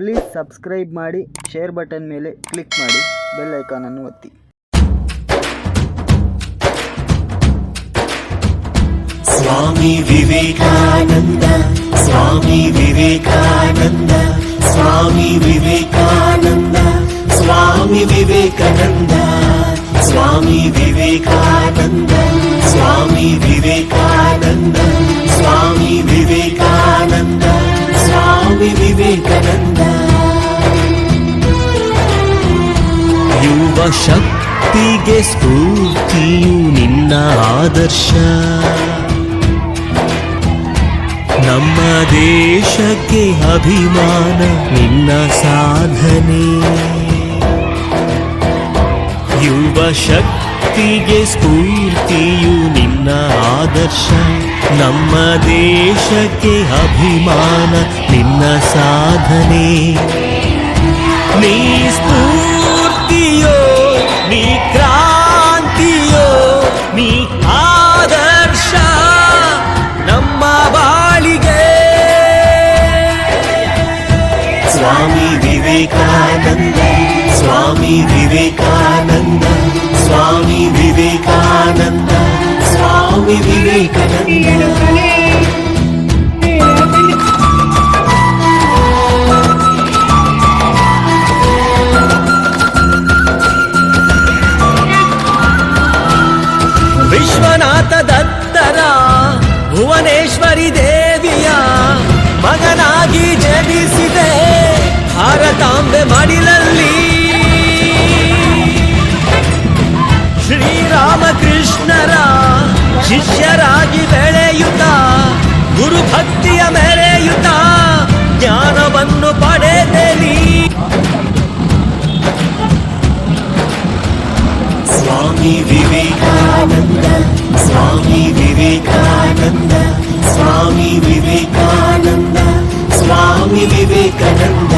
Please subscribe ಮಾಡಿ share button ಮೇಲೆ click ಮಾಡಿ ಬೆಲ್ ಐಕಾನನ್ನು ಒತ್ತಿ ಸ್ವಾಮಿ ವಿವೇಕಾನಂದ ಸ್ವಾಮಿ ವಿವೇಕಾನಂದ ಸ್ವಾಮಿ ವಿವೇಕಾನಂದ ಸ್ವಾಮಿ ವಿವೇಕಾನಂದ ಸ್ವಾಮಿ ವಿವೇಕಾನಂದ ಸ್ವಾಮಿ ವಿವೇಕಾನಂದ ಸ್ವಾಮಿ ವಿವೇಕಾನಂದ ಸ್ವಾಮಿ ವಿವೇಕಾನಂದ. ಯುವ ಶಕ್ತಿಗೆ ಸ್ಫೂರ್ತಿಯು ನಿನ್ನ ಆದರ್ಶ. ನಮ್ಮ ದೇಶಕ್ಕೆ ಅಭಿಮಾನ ನಿನ್ನ ಸಾಧನೆ. ಯುವ ಶಕ್ತಿ ಶಕ್ತಿಗೆ ಸ್ಫೂರ್ತಿಯು ನಿನ್ನ ಆದರ್ಶ ನಮ್ಮ ದೇಶಕ್ಕೆ ಅಭಿಮಾನ ನಿನ್ನ ಸಾಧನೆ ನೀ ಸ್ಫೂರ್ತಿಯೋ ನೀ ಕ್ರಾಂತಿಯೋ ನೀ ಆದರ್ಶ ನಮ್ಮ ಬಾಳಿಗೆ ಸ್ವಾಮಿ ವಿವೇಕಾನಂದ ಸ್ವಾಮಿ ವಿವೇಕಾನಂದ स्वामी विवेकानन्द स्वामी विवेकानन्द ಶಿಷ್ಯರಾಗಿ ಬೆಳೆಯುತ್ತ ಗುರುಭಕ್ತಿಯ ಮೆರೆಯುತ್ತ ಜ್ಞಾನವನ್ನು ಪಡೆದಲಿ ಸ್ವಾಮಿ ವಿವೇಕಾನಂದ ಸ್ವಾಮಿ ವಿವೇಕಾನಂದ ಸ್ವಾಮಿ ವಿವೇಕಾನಂದ ಸ್ವಾಮಿ ವಿವೇಕಾನಂದ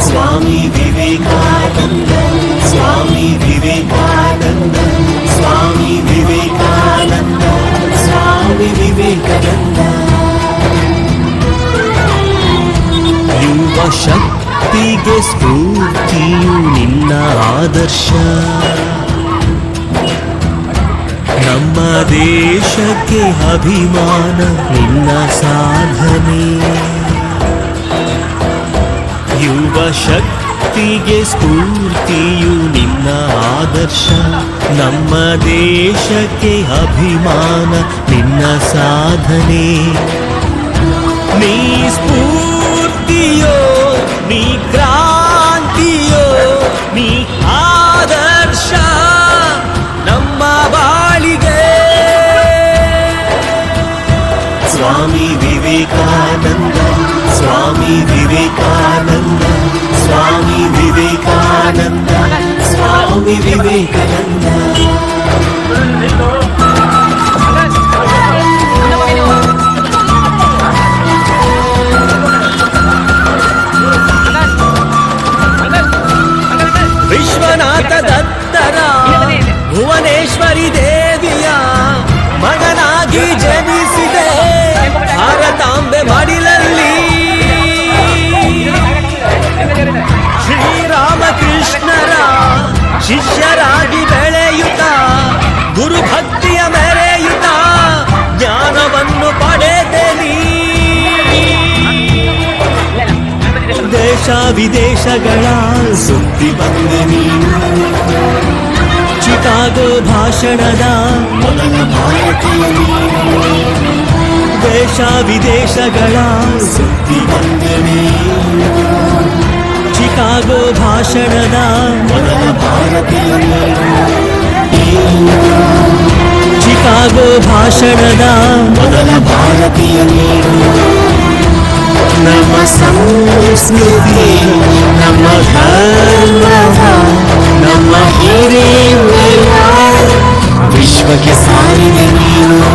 ಸ್ವಾಮಿ ವಿವೇಕಾನಂದ ಸ್ವಾಮಿ ವಿವೇಕಾನಂದ स्वामी विवेकानन्द स्वामी विवेकानन्द ಯುವ ಶಕ್ತಿಗೆ ಸ್ಫೂರ್ತಿಯು ನಿನ್ನ ಆದರ್ಶ ನಮ್ಮ ದೇಶಕ್ಕೆ ಅಭಿಮಾನ ನಿನ್ನ ಸಾಧನೆ ಯುವ ಶಕ್ತಿಗೆ ಸ್ಫೂರ್ತಿಯು ನಿನ್ನ ಆದರ್ಶ ನಮ್ಮ ದೇಶಕ್ಕೆ ಅಭಿಮಾನ ನಿನ್ನ ಸಾಧನೆ ನೀ ಸ್ಫೂರ್ತಿಯೋ ನೀ ಕ್ರಾಂತಿಯೋ ನೀ ಆದರ್ಶ ನಮ್ಮ ಬಾಳಿಗೆ ಸ್ವಾಮಿ ವಿವೇಕಾನಂದ ಸ್ವಾಮಿ ವಿವೇಕಾನಂದ ಸ್ವಾಮಿ ವಿವೇಕಾನಂದ స్వామి వివేకానంద ವಿದೇಶಗಳ ಸುದ್ದಿ ಬಂದ ನೀನು. ಚಿಕಾಗೋ ಭಾಷಣದ ಮೊದಲ ಭಾರತೀಯ ದೇಶ ವಿದೇಶಗಳ ಸುದ್ದಿ ಬಂದ ಚಿಕಾಗೋ ಭಾಷಣದ ಮೊದಲ ಭಾರತೀಯ ಚಿಕಾಗೋ ಭಾಷಣದ ಮೊದಲ ಭಾರತೀಯ ನೀನು. ಸಂಸ್ಕೃತಿ ನಮ್ಮ ಧರ್ಮದ ನಮ್ಮ ಹಿರಿಮೆಯ ವಿಶ್ವಕ್ಕೆ ಸಾರಿದೆ ನೀನು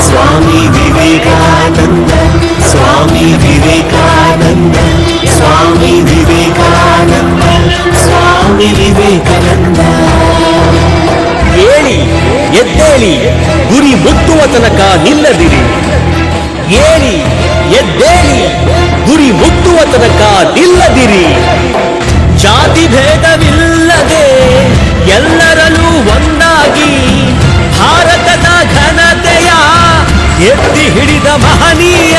ಸ್ವಾಮಿ ವಿವೇಕಾನಂದ ಸ್ವಾಮಿ ವಿವೇಕಾನಂದ ಸ್ವಾಮಿ ವಿವೇಕಾನಂದ. ಸ್ವಾಮಿ ವಿವೇಕಾನಂದ ಹೇಳಿ, ಎದ್ದೇಳಿ, ಗುರಿ ಮುಟ್ಟುವ ತನಕ ನಿಲ್ಲದಿರಿ. ಏಳಿ ಎದ್ದೇಳಿ ತನಕ ನಿಲ್ಲದಿರಿ. ಜಾತಿ ಭೇದವಿಲ್ಲದೆ ಎಲ್ಲರಲ್ಲೂ ಒಂದಾಗಿ ಭಾರತದ ಘನತೆಯ ಎತ್ತಿ ಹಿಡಿದ ಮಹನೀಯ.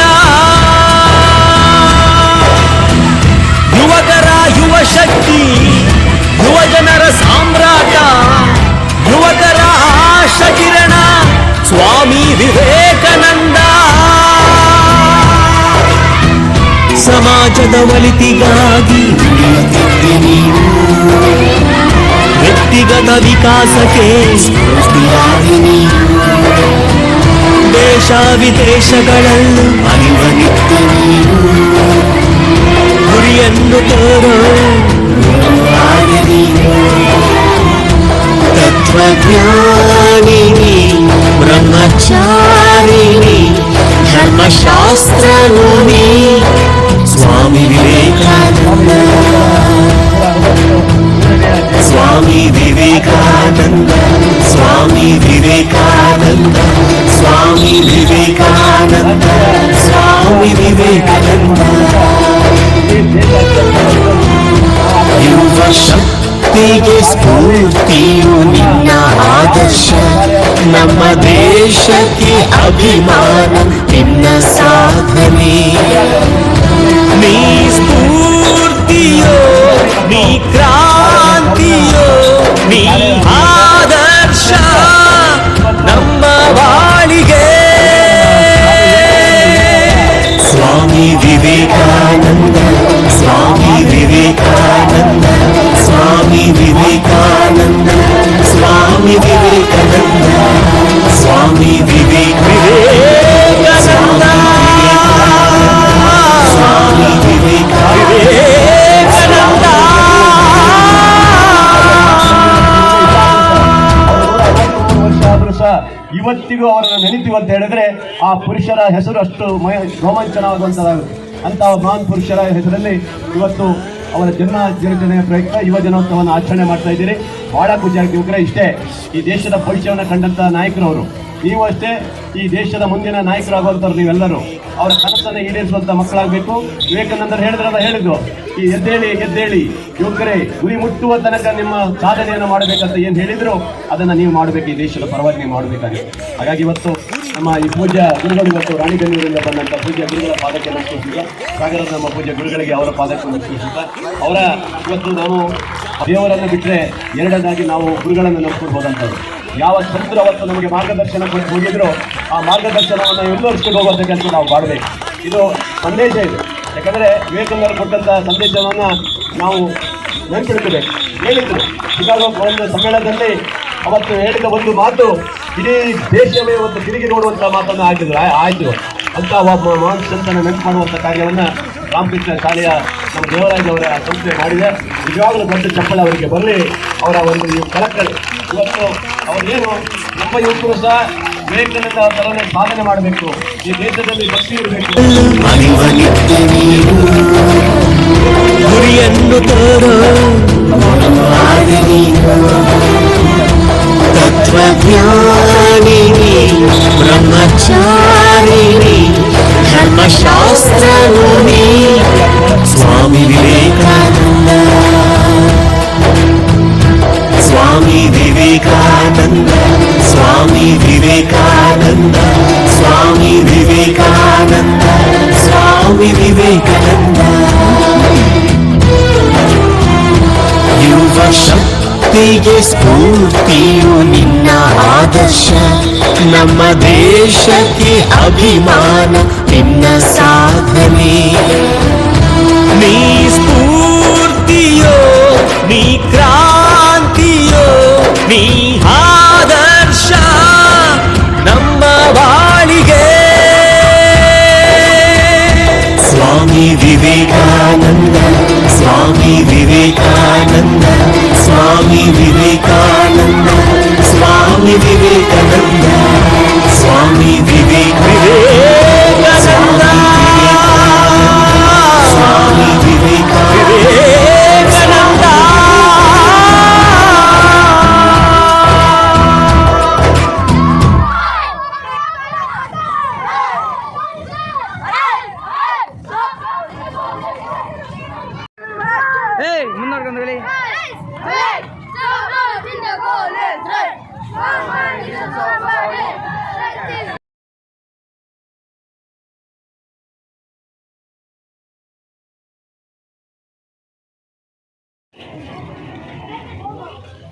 ಯುವಕರ ಯುವ ಶಕ್ತಿ, ಯುವ ಜನರ ಸಾಮ್ರಾಟ, ಯುವಕರ ಆಶ ಕಿರಣ ಸ್ವಾಮಿ ವಿವೇಕಾನಂದ ಸಮಾಜದ ಒಳಿತಿಗಾಗಿ ದುಡಿಯುತ್ತಿದ್ದೆ ನೀನು ವ್ಯಕ್ತಿಗತ ವಿಕಾಸಕ್ಕೆ ಸ್ಫೂರ್ತಿಯಾಗಿ ನೀನು ದೇಶ ವಿದೇಶಗಳಲ್ಲೂ ಅರಿವ ನಿತ್ಯ ನೀನು ಗುರಿಯನ್ನು ತೋರೋ ಗುರುವಾದ ನೀನು ತತ್ವಜ್ಞಾನಿನಿ ಬ್ರಹ್ಮಚಾರಿಣಿ ಧರ್ಮಶಾಸ್ತ್ರನುನಿ ಸ್ವಾಮಿ ವಿವೇಕಾನಂದ ಸ್ವಾಮಿ ವಿವೇಕಾನಂದ ಸ್ವಾಮಿ ವಿವೇಕಾನಂದ ಸ್ವಾಮಿ ವಿವೇಕಾನಂದ ಸ್ವಾಮಿ ವಿವೇಕಾನಂದ ಯುವ ಶಕ್ತಿಗೆ ಸ್ಫೂರ್ತಿಯು ನಿನ್ನ ಆದರ್ಶ ನಮ್ಮ ದೇಶಕ್ಕೆ ಅಭಿಮಾನ ನಿನ್ನ ಸಾಧನೆ నీ స్ఫూర్తియో నీ క్రాంతియో నీ ఆదర్శ నమ్మవాళిగే స్వామి వివేకానంద స్వామి వివేకానంద స్వామి వివేకానంద స్వామి వివేకానంద స్వామి వివేకానంద ಆ ಪುರುಷರ ಹೆಸರು ಅಷ್ಟು ಮಯ ರೋಮಾಂಚನವಾಗುವಂಥದ್ದಾಗುತ್ತೆ ಅಂತಹ ಮಹಾನ್ ಪುರುಷರ ಹೆಸರಲ್ಲಿ ಇವತ್ತು ಅವರ ಜನ್ಮ ದಿನಾಚರಣೆಯ ಪ್ರಯುಕ್ತ ಯುವ ಜನೋತ್ಸವವನ್ನು ಆಚರಣೆ ಮಾಡ್ತಾ ಇದ್ದೀರಿ. ಬಹಳ ಖುಷಿ ಆಗ್ತೀವಿ ಯುವಕರೇ, ಇಷ್ಟೇ ಈ ದೇಶದ ಭವಿಷ್ಯವನ್ನು ಕಂಡಂತ ನಾಯಕರವರು. ನೀವು ಅಷ್ಟೇ ಈ ದೇಶದ ಮುಂದಿನ ನಾಯಕರಾಗುವಂಥವ್ರು ನೀವೆಲ್ಲರೂ. ಅವರ ಕನಸನ್ನು ಈಡೇರಿಸುವಂಥ ಮಕ್ಕಳಾಗಬೇಕು. ವಿವೇಕಾನಂದರು ಹೇಳಿದ್ರಲ್ಲ ಹೇಳಿದ್ರು ಈ ಎದ್ದೇಳಿ ಎದ್ದೇಳಿ. ಯುವಕರೇ, ಗುರಿ ಮುಟ್ಟುವ ತನಕ ನಿಮ್ಮ ಸಾಧನೆಯನ್ನು ಮಾಡಬೇಕಂತ ಏನು ಹೇಳಿದ್ರು, ಅದನ್ನು ನೀವು ಮಾಡಬೇಕು, ಈ ದೇಶದ ಪರವಾಗಿ ನೀವು ಮಾಡಬೇಕಾಗಿದೆ. ಹಾಗಾಗಿ ಇವತ್ತು ನಮ್ಮ ಈ ಪೂಜ್ಯ ಗುರುಗಳು ಇವತ್ತು ರಾಣಿಬೆನ್ನೂರಿಂದ ಬಂದಂಥ ಪೂಜ್ಯ ಗುರುಗಳ ಪಾದಕ್ಕೆ ನಮಸ್ಕರಿಸಿದ ಸಾಗರದ ನಮ್ಮ ಪೂಜ್ಯ ಗುರುಗಳಿಗೆ ಅವರ ಪಾದಕ್ಕೆ ನಮಸ್ಕರಿಸಿದ ಅವರ, ಇವತ್ತು ನಾವು ದೇವರನ್ನು ಬಿಟ್ಟರೆ ಎರಡನೇದಾಗಿ ನಾವು ಗುರುಗಳನ್ನು ನಂಬ್ಕೊಂಡು ಹೋದಂಥದ್ದು. ಯಾವ ಸಂತರು ಅವತ್ತು ನಮಗೆ ಮಾರ್ಗದರ್ಶನ ಕೊಟ್ಟು ಹೋಗಿದ್ರು ಆ ಮಾರ್ಗದರ್ಶನವನ್ನು ಮುಂದುವರಿಸ್ಕೊಂಡು ಹೋಗುವಂಥ ಕೆಲಸ ನಾವು ಮಾಡಬೇಕು. ಇದು ಸಂದೇಶ ಇದೆ. ಯಾಕಂದರೆ ವಿವೇಕಾನಂದರು ಕೊಟ್ಟಂಥ ಸಂದೇಶವನ್ನು ನಾವು ನೆನಪಿಡ್ಕೋಬೇಕು. ಹೇಳಿದ್ರು. ಶಿಕಾಗೋ ಒಂದು ಸಮ್ಮೇಳನದಲ್ಲಿ ಅವತ್ತು ಹೇಳಿದ ಒಂದು ಮಾತು ಇಡೀ ದೇಶವೇ ಒಂದು ತಿರುಗಿ ನೋಡುವಂಥ ಮಾತನ್ನು ಹಾಕಿದ್ರು. ಆಯಿತು. ಅಂತ ಒಬ್ಬ ಸಂತನ ನೆನಪು ಮಾಡುವಂಥ ಕಾರ್ಯವನ್ನು ರಾಮಕೃಷ್ಣ ಶಾಲೆಯ ನಮ್ಮ ದೇವರಾಜ್ ಅವರ ಸಂಸ್ಥೆ ಮಾಡಿದೆ. ನಿಜವಾಗಲೂ ದೊಡ್ಡ ಚಪ್ಪಳ ಅವರಿಗೆ ಬರಲಿ. ಅವರ ಒಂದು ಕಳಕಳಿ. ಇವತ್ತು ಅವರೇನು ನಮ್ಮ ಯುವಕರು ಸಹ ವಿವೇಕಾನಂದ ತರನೆ ಸಾಧನೆ ಮಾಡಬೇಕು. ಈ ದೇಶದಲ್ಲಿ ಭಕ್ತಿ ಇರಬೇಕು. ಗುರಿಯನ್ನು ತೋರೋ. ವಿವೇಕಾನಂದ ಸ್ವಾಮಿ ವಿವೇಕಾನಂದ ಸ್ವಾಮಿ ವಿವೇಕಾನಂದ. ಯುವ ಶಕ್ತಿಗೆ ಸ್ಫೂರ್ತಿಯು ನಿನ್ನ ಆದರ್ಶ, ನಮ್ಮ ದೇಶಕ್ಕೆ ಅಭಿಮಾನ, ನಿನ್ನ ಸಾಧನೆ. どうぞ。